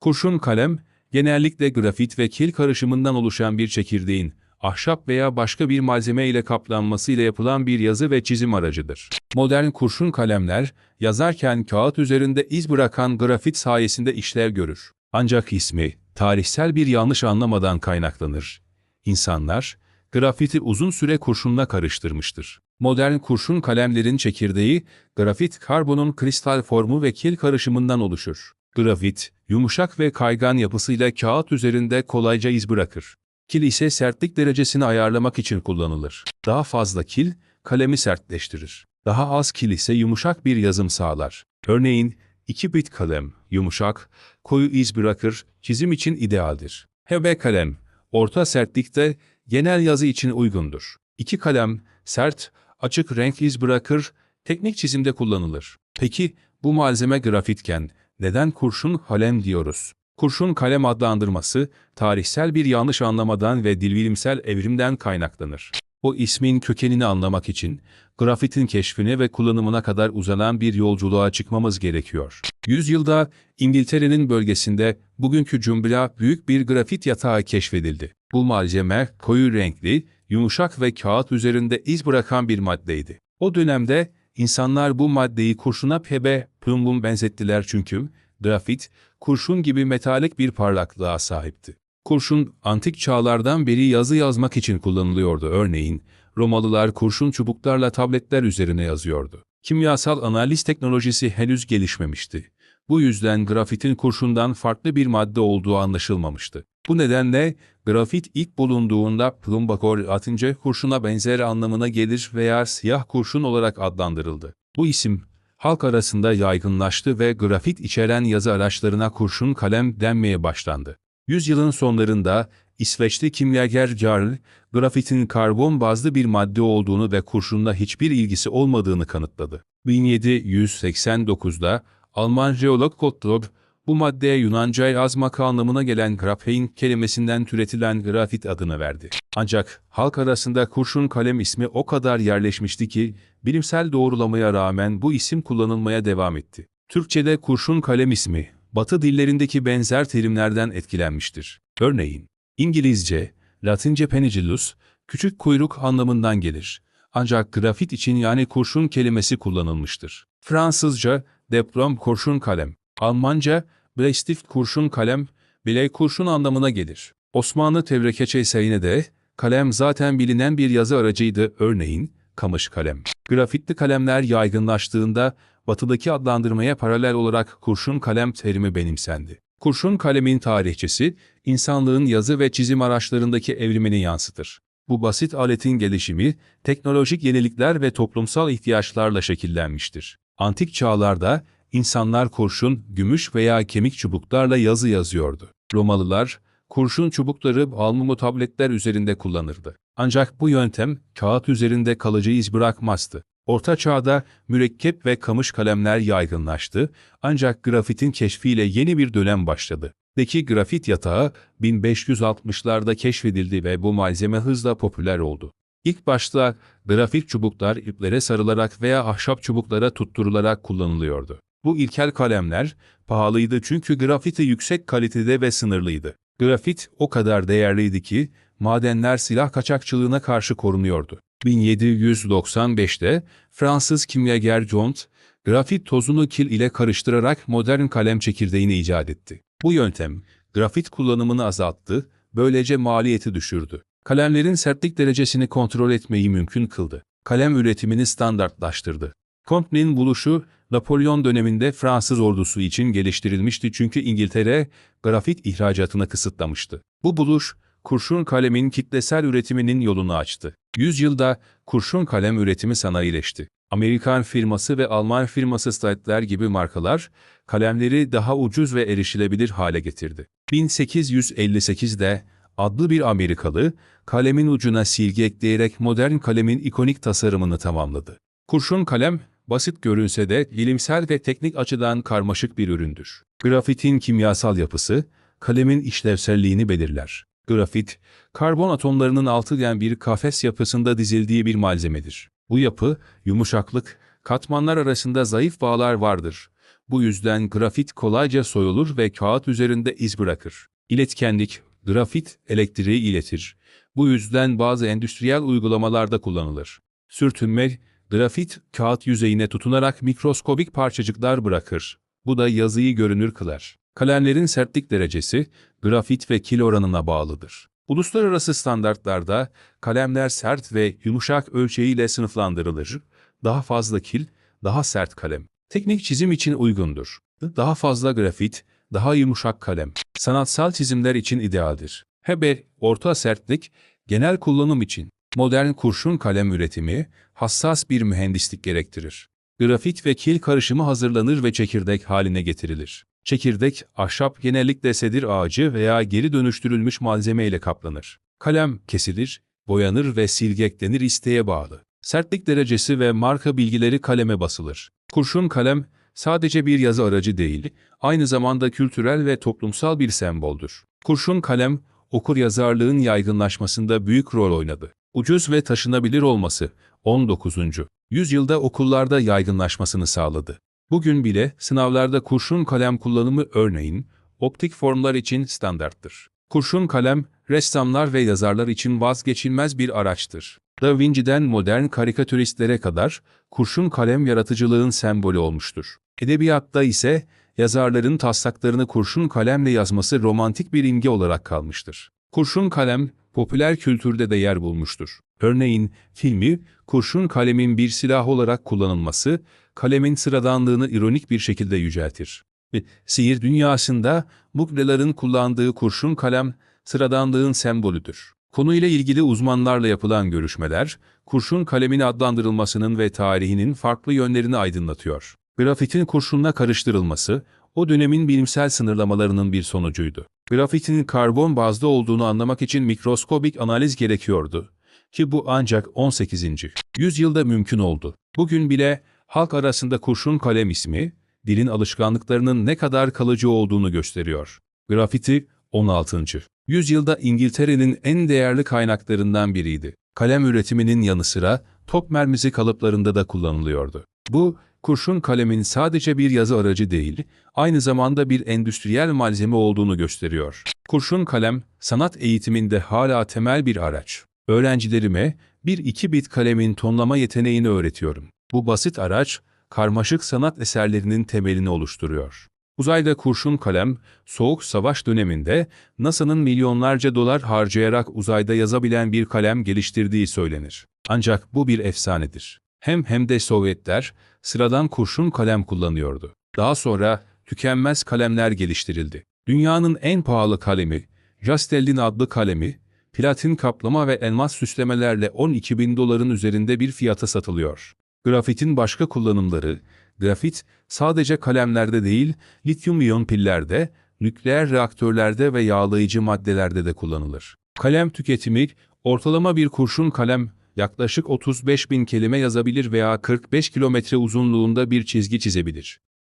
Kurşun kalem, genellikle grafit ve kil karışımından oluşan bir çekirdeğin, ahşap veya başka bir malzeme ile kaplanmasıyla yapılan bir yazı ve çizim aracıdır. Modern kurşun kalemler, yazarken kağıt üzerinde iz bırakan grafit sayesinde işlev görür. Ancak ismi, tarihsel bir yanlış anlamadan kaynaklanır. İnsanlar, grafiti uzun süre kurşunla karıştırmıştır. Modern kurşun kalemlerin çekirdeği, grafit karbonun kristal formu ve kil karışımından oluşur. Grafit, yumuşak ve kaygan yapısıyla kağıt üzerinde kolayca iz bırakır. Kil ise sertlik derecesini ayarlamak için kullanılır. Daha fazla kil, kalemi sertleştirir. Daha az kil ise yumuşak bir yazım sağlar. Örneğin, 2 bit kalem, yumuşak, koyu iz bırakır, çizim için idealdir. HB kalem, orta sertlikte, genel yazı için uygundur. İki kalem, sert, açık renk iz bırakır, teknik çizimde kullanılır. Peki, bu malzeme grafitken, neden kurşun kalem diyoruz? Kurşun kalem adlandırması, tarihsel bir yanlış anlamadan ve dilbilimsel evrimden kaynaklanır. O ismin kökenini anlamak için, grafitin keşfine ve kullanımına kadar uzanan bir yolculuğa çıkmamız gerekiyor. Yüzyılda İngiltere'nin bölgesinde bugünkü Cumbla büyük bir grafit yatağı keşfedildi. Bu malzeme koyu renkli, yumuşak ve kağıt üzerinde iz bırakan bir maddeydi. O dönemde insanlar bu maddeyi kurşuna pebe, plumbum benzettiler çünkü grafit, kurşun gibi metalik bir parlaklığa sahipti. Kurşun, antik çağlardan beri yazı yazmak için kullanılıyordu. Örneğin, Romalılar kurşun çubuklarla tabletler üzerine yazıyordu. Kimyasal analiz teknolojisi henüz gelişmemişti. Bu yüzden grafitin kurşundan farklı bir madde olduğu anlaşılmamıştı. Bu nedenle grafit ilk bulunduğunda plumbakor atınca kurşuna benzer anlamına gelir veya siyah kurşun olarak adlandırıldı. Bu isim halk arasında yaygınlaştı ve grafit içeren yazı araçlarına kurşun kalem denmeye başlandı. Yüzyılın sonlarında İsveçli kimyager Jarl, grafitin karbon bazlı bir madde olduğunu ve kurşunla hiçbir ilgisi olmadığını kanıtladı. 1789'da Alman jeolog Gottlob, bu maddeye Yunanca yazmak anlamına gelen grafein kelimesinden türetilen grafit adını verdi. Ancak halk arasında kurşun kalem ismi o kadar yerleşmişti ki, bilimsel doğrulamaya rağmen bu isim kullanılmaya devam etti. Türkçe'de kurşun kalem ismi, Batı dillerindeki benzer terimlerden etkilenmiştir. Örneğin, İngilizce, Latince penicillus, küçük kuyruk anlamından gelir. Ancak grafit için yani kurşun kelimesi kullanılmıştır. Fransızca, diplom kurşun kalem, Almanca, Bleistift kurşun kalem, bilek kurşun anlamına gelir. Osmanlı Tevrekeçe de kalem zaten bilinen bir yazı aracıydı örneğin, kamış kalem. Grafitli kalemler yaygınlaştığında batıdaki adlandırmaya paralel olarak kurşun kalem terimi benimsendi. Kurşun kalemin tarihçesi, insanlığın yazı ve çizim araçlarındaki evrimini yansıtır. Bu basit aletin gelişimi, teknolojik yenilikler ve toplumsal ihtiyaçlarla şekillenmiştir. Antik çağlarda, insanlar kurşun, gümüş veya kemik çubuklarla yazı yazıyordu. Romalılar, kurşun çubukları almumu tabletler üzerinde kullanırdı. Ancak bu yöntem, kağıt üzerinde kalıcı iz bırakmazdı. Orta Çağ'da mürekkep ve kamış kalemler yaygınlaştı ancak grafitin keşfiyle yeni bir dönem başladı. Deki grafit yatağı 1560'larda keşfedildi ve bu malzeme hızla popüler oldu. İlk başta grafit çubuklar iplere sarılarak veya ahşap çubuklara tutturularak kullanılıyordu. Bu ilkel kalemler pahalıydı çünkü grafiti yüksek kalitede ve sınırlıydı. Grafit o kadar değerliydi ki madenler silah kaçakçılığına karşı korunuyordu. 1795'te Fransız kimyager Jont, grafit tozunu kil ile karıştırarak modern kalem çekirdeğini icat etti. Bu yöntem, grafit kullanımını azalttı, böylece maliyeti düşürdü. Kalemlerin sertlik derecesini kontrol etmeyi mümkün kıldı. Kalem üretimini standartlaştırdı. Comte'nin buluşu, Napolyon döneminde Fransız ordusu için geliştirilmişti çünkü İngiltere, grafit ihracatını kısıtlamıştı. Bu buluş, kurşun kalemin kitlesel üretiminin yolunu açtı. Yüzyılda kurşun kalem üretimi sanayileşti. Amerikan firması ve Alman firması Stadler gibi markalar, kalemleri daha ucuz ve erişilebilir hale getirdi. 1858'de adlı bir Amerikalı, kalemin ucuna silgi ekleyerek modern kalemin ikonik tasarımını tamamladı. Kurşun kalem, basit görünse de bilimsel ve teknik açıdan karmaşık bir üründür. Grafitin kimyasal yapısı, kalemin işlevselliğini belirler. Grafit, karbon atomlarının altıgen bir kafes yapısında dizildiği bir malzemedir. Bu yapı, yumuşaklık, katmanlar arasında zayıf bağlar vardır. Bu yüzden grafit kolayca soyulur ve kağıt üzerinde iz bırakır. İletkenlik, grafit elektriği iletir. Bu yüzden bazı endüstriyel uygulamalarda kullanılır. Sürtünme, grafit kağıt yüzeyine tutunarak mikroskobik parçacıklar bırakır. Bu da yazıyı görünür kılar. Kalemlerin sertlik derecesi, grafit ve kil oranına bağlıdır. Uluslararası standartlarda kalemler sert ve yumuşak ölçeğiyle sınıflandırılır. Daha fazla kil, daha sert kalem. Teknik çizim için uygundur. Daha fazla grafit, daha yumuşak kalem. Sanatsal çizimler için idealdir. Heber, orta sertlik, genel kullanım için. Modern kurşun kalem üretimi, hassas bir mühendislik gerektirir. Grafit ve kil karışımı hazırlanır ve çekirdek haline getirilir. Çekirdek, ahşap genellikle sedir ağacı veya geri dönüştürülmüş malzeme ile kaplanır. Kalem kesilir, boyanır ve silgeklenir isteğe bağlı. Sertlik derecesi ve marka bilgileri kaleme basılır. Kurşun kalem sadece bir yazı aracı değil, aynı zamanda kültürel ve toplumsal bir semboldür. Kurşun kalem, okur yazarlığın yaygınlaşmasında büyük rol oynadı. Ucuz ve taşınabilir olması 19. yüzyılda okullarda yaygınlaşmasını sağladı. Bugün bile sınavlarda kurşun kalem kullanımı örneğin optik formlar için standarttır. Kurşun kalem, ressamlar ve yazarlar için vazgeçilmez bir araçtır. Da Vinci'den modern karikatüristlere kadar kurşun kalem yaratıcılığın sembolü olmuştur. Edebiyatta ise yazarların taslaklarını kurşun kalemle yazması romantik bir imge olarak kalmıştır. Kurşun kalem, popüler kültürde de yer bulmuştur. Örneğin, filmi, kurşun kalemin bir silah olarak kullanılması, kalemin sıradanlığını ironik bir şekilde yüceltir. Sihir dünyasında Mugleların kullandığı kurşun kalem, sıradanlığın sembolüdür. Konuyla ilgili uzmanlarla yapılan görüşmeler, kurşun kalemin adlandırılmasının ve tarihinin farklı yönlerini aydınlatıyor. Grafitin kurşunla karıştırılması, o dönemin bilimsel sınırlamalarının bir sonucuydu. Grafitin karbon bazlı olduğunu anlamak için mikroskobik analiz gerekiyordu. Ki bu ancak 18. yüzyılda mümkün oldu. Bugün bile halk arasında kurşun kalem ismi, dilin alışkanlıklarının ne kadar kalıcı olduğunu gösteriyor. Grafiti 16. yüzyılda İngiltere'nin en değerli kaynaklarından biriydi. Kalem üretiminin yanı sıra top mermisi kalıplarında da kullanılıyordu. Bu, kurşun kalemin sadece bir yazı aracı değil, aynı zamanda bir endüstriyel malzeme olduğunu gösteriyor. Kurşun kalem, sanat eğitiminde hala temel bir araç. Öğrencilerime 1-2 bit kalemin tonlama yeteneğini öğretiyorum. Bu basit araç, karmaşık sanat eserlerinin temelini oluşturuyor. Uzayda kurşun kalem, Soğuk Savaş döneminde NASA'nın milyonlarca dolar harcayarak uzayda yazabilen bir kalem geliştirdiği söylenir. Ancak bu bir efsanedir. Hem hem de Sovyetler sıradan kurşun kalem kullanıyordu. Daha sonra tükenmez kalemler geliştirildi. Dünyanın en pahalı kalemi, Jastelin adlı kalemi, platin kaplama ve elmas süslemelerle 12 bin doların üzerinde bir fiyata satılıyor. Grafitin başka kullanımları, grafit sadece kalemlerde değil, lityum iyon pillerde, nükleer reaktörlerde ve yağlayıcı maddelerde de kullanılır. Kalem tüketimi, ortalama bir kurşun kalem yaklaşık 35 bin kelime yazabilir veya 45 kilometre uzunluğunda bir çizgi çizebilir.